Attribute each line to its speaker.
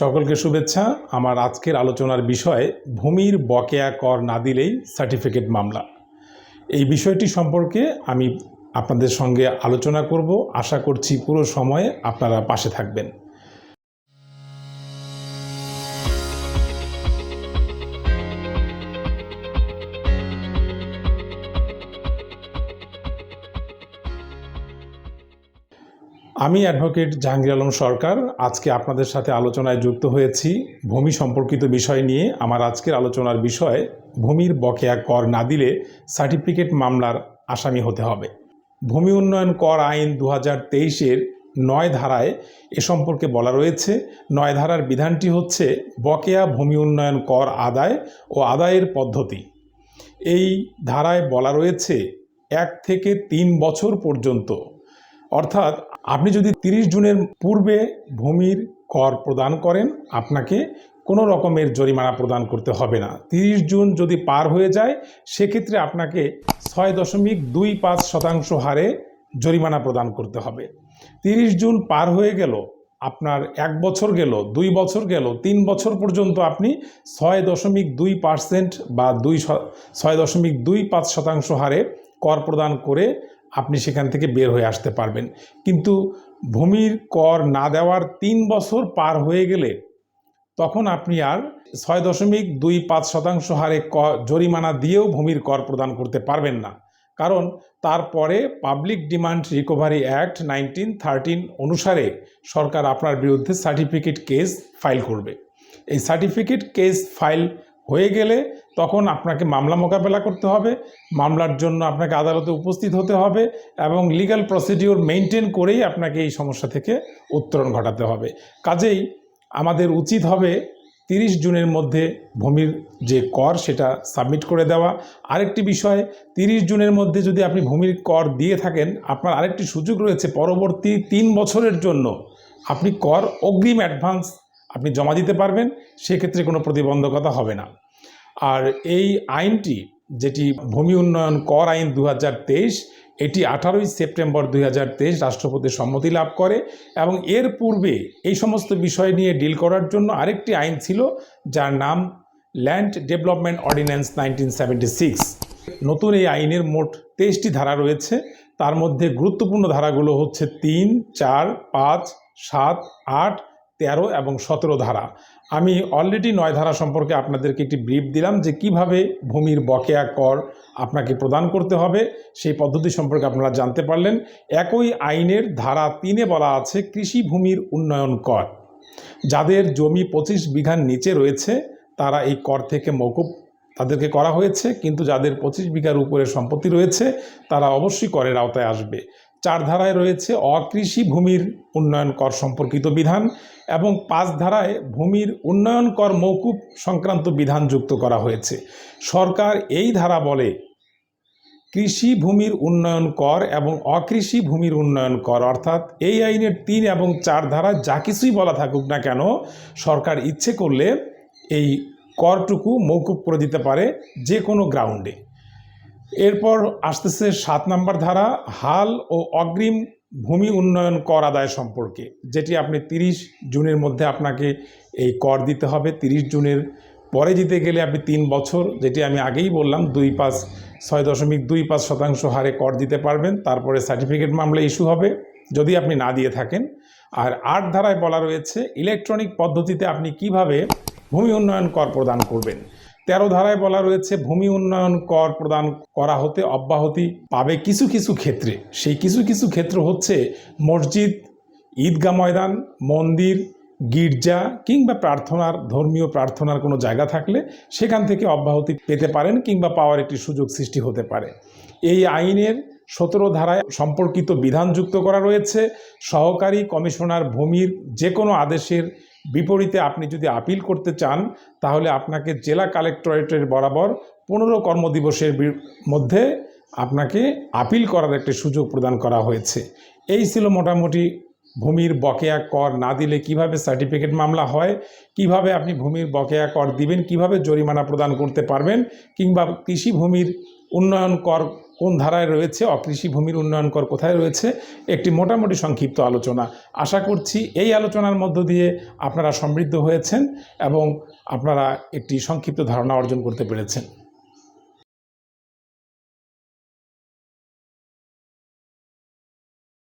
Speaker 1: সকলকে শুভেচ্ছা। আমার আজকের আলোচনার বিষয়, ভূমির বকেয়া কর না দিলেই সার্টিফিকেট মামলা। এই বিষয়টি সম্পর্কে আমি আপনাদের সঙ্গে আলোচনা করব। আশা করছি পুরো সময়ে আপনারা পাশে থাকবেন। আমি অ্যাডভোকেট জাহাঙ্গীর আলম সরকার। আজকে আপনাদের সাথে আলোচনায় যুক্ত হয়েছি। ভূমি সম্পর্কিত বিষয় নিয়ে আমার আজকের আলোচনার বিষয়, ভূমির বকেয়া কর না দিলে সার্টিফিকেট মামলার আসামি হতে হবে। ভূমি উন্নয়ন কর আইন দু হাজার তেইশের নয় ধারায় এ সম্পর্কে বলা রয়েছে। নয় ধারার বিধানটি হচ্ছে বকেয়া ভূমি উন্নয়ন কর আদায় ও আদায়ের পদ্ধতি। এই ধারায় বলা রয়েছে, এক থেকে তিন বছর পর্যন্ত। অর্থাৎ আপনি যদি তিরিশ জুনের পূর্বে ভূমির কর প্রদান করেন, আপনাকে কোনো রকমের জরিমানা প্রদান করতে হবে না। তিরিশ জুন যদি পার হয়ে যায়, সেক্ষেত্রে আপনাকে ছয় দশমিক দুই পাঁচ শতাংশ হারে জরিমানা প্রদান করতে হবে। তিরিশ জুন পার হয়ে গেল, আপনার এক বছর গেল, দুই বছর গেল, তিন বছর পর্যন্ত আপনি ছয় দশমিক দুই পার্সেন্ট বা দুই ছয় দশমিক দুই পাঁচ শতাংশ হারে কর প্রদান করে আপনি সেখান থেকে বের হয়ে আসতে পারবেন। কিন্তু ভূমির কর না দেওয়ার তিন বছর পার হয়ে গেলে তখন আপনি আর ছয় দশমিক দুই পাঁচ শতাংশ হারে জরিমানা দিয়েও ভূমির কর প্রদান করতে পারবেন না। কারণ তারপরে public demand recovery act nineteen thirteen অনুসারে সরকার আপনার বিরুদ্ধে সার্টিফিকেট কেস ফাইল করবে। এই সার্টিফিকেট কেস ফাইল হয়ে গেলে তখন আপনাকে মামলা মোকাবেলা করতে হবে, মামলার জন্য আপনাকে আদালতে উপস্থিত হতে হবে এবং লিগ্যাল প্রসিডিওর মেনটেন করেই আপনাকে এই সমস্যা থেকে উত্তরণ ঘটাতে হবে। কাজেই আমাদের উচিত হবে তিরিশ জুনের মধ্যে ভূমির যে কর সেটা সাবমিট করে দেওয়া। আরেকটি বিষয়, তিরিশ জুনের মধ্যে যদি আপনি ভূমির কর দিয়ে থাকেন, আপনার আরেকটি সুযোগ রয়েছে, পরবর্তী তিন বছরের জন্য আপনি কর অগ্রিম অ্যাডভান্স আপনি জমা দিতে পারবেন, সেক্ষেত্রে কোনো প্রতিবন্ধকতা হবে না। আর এই আইনটি, যেটি ভূমি উন্নয়ন কর আইন দু হাজার তেইশ, এটি আঠারোই সেপ্টেম্বর দুই হাজার তেইশ রাষ্ট্রপতির সম্মতি লাভ করে এবং এর পূর্বে এই সমস্ত বিষয় নিয়ে ডিল করার জন্য আরেকটি আইন ছিল, যার নাম ল্যান্ড ডেভেলপমেন্ট অর্ডিন্যান্স নাইনটিন নতুন এই আইনের মোট তেইশটি ধারা রয়েছে, তার মধ্যে গুরুত্বপূর্ণ ধারাগুলো হচ্ছে তিন, চার, পাঁচ, সাত, আট তেরো এবং সতেরো ধারা। আমি অলরেডি নয় ধারা সম্পর্কে আপনাদেরকে একটি ব্রিফ দিলাম যে কীভাবে ভূমির বকেয়া কর আপনাকে প্রদান করতে হবে, সেই পদ্ধতি সম্পর্কে আপনারা জানতে পারলেন। একই আইনের ধারা তিনে বলা আছে কৃষি ভূমির উন্নয়ন কর। যাদের জমি পঁচিশ বিঘার নিচে রয়েছে, তারা এই কর থেকে মৌকুব তাদেরকে করা হয়েছে। কিন্তু যাদের পঁচিশ বিঘার উপরে সম্পত্তি রয়েছে, তারা অবশ্যই করের আওতায় আসবে। চার ধারায় রয়েছে অকৃষি ভূমির উন্নয়ন কর সম্পর্কিত বিধান এবং পাঁচ ধারায় ভূমির উন্নয়ন কর মৌকুব সংক্রান্ত বিধান যুক্ত করা হয়েছে। সরকার এই ধারা বলে, কৃষি ভূমির উন্নয়ন কর এবং অকৃষি ভূমির উন্নয়ন কর, অর্থাৎ এই আইনের তিন এবং চার ধারা যা কিছুই বলা থাকুক না কেন, সরকার ইচ্ছে করলে এই করটুকু মৌকুব করে দিতে পারে যে কোনো গ্রাউন্ডে। এরপর আসতেছে সাত নম্বর ধারা, হাল ও অগ্রিম ভূমি উন্নয়ন কর আদায় সম্পর্কে, যেটি আপনি তিরিশ জুনের মধ্যে আপনাকে এই কর দিতে হবে। তিরিশ জুনের পরে দিতে গেলে আপনি তিন বছর, যেটি আমি আগেই বললাম, দুই পাঁচ ছয় দশমিক দুই পাঁচ শতাংশ হারে কর দিতে পারবেন। তারপরে সার্টিফিকেট মামলা ইস্যু হবে, যদি আপনি না দিয়ে থাকেন। আর আট ধারায় বলা রয়েছে, ইলেকট্রনিক পদ্ধতিতে আপনি কীভাবে ভূমি উন্নয়ন কর প্রদান করবেন? তেরো ধারায় বলা রয়েছে, ভূমি উন্নয়ন কর প্রদান করা হতে অব্যাহতি পাবে কিছু কিছু ক্ষেত্রে। সেই কিছু কিছু ক্ষেত্র হচ্ছে, মসজিদ, ঈদগাহ ময়দান, মন্দির, গির্জা কিংবা প্রার্থনার, ধর্মীয় প্রার্থনার কোনো জায়গা থাকলে সেখান থেকে অব্যাহতি পেতে পারেন কিংবা পাওয়ার একটি সুযোগ সৃষ্টি হতে পারে। এই আইনের সতেরো ধারায় সম্পর্কিত বিধান যুক্ত করা রয়েছে, সহকারী কমিশনার ভূমির যে কোনো আদেশের বিপরীতে আপনি যদি আপিল করতে চান, তাহলে আপনাকে জেলা কালেক্টরেটের বরাবর পনেরো কর্মদিবসের মধ্যে আপনাকে আপিল করার একটি সুযোগ প্রদান করা হয়েছে। এই ছিল মোটামুটি ভূমির বকেয়া কর না দিলে কীভাবে সার্টিফিকেট মামলা হয়, কীভাবে আপনি ভূমির বকেয়া কর দিবেন, কীভাবে জরিমানা প্রদান করতে পারবেন, কিংবা কৃষি ভূমির উন্নয়ন কর কোন ধারায় রয়েছে? অকৃষি ভূমির উন্নয়ন কর কোথায় রয়েছে? একটি মোটামুটি সংক্ষিপ্ত আলোচনা। আশা করছি এই আলোচনার মধ্য দিয়ে আপনারা সমৃদ্ধ হয়েছেন এবং আপনারা একটি সংক্ষিপ্ত ধারণা অর্জন করতে পেরেছেন।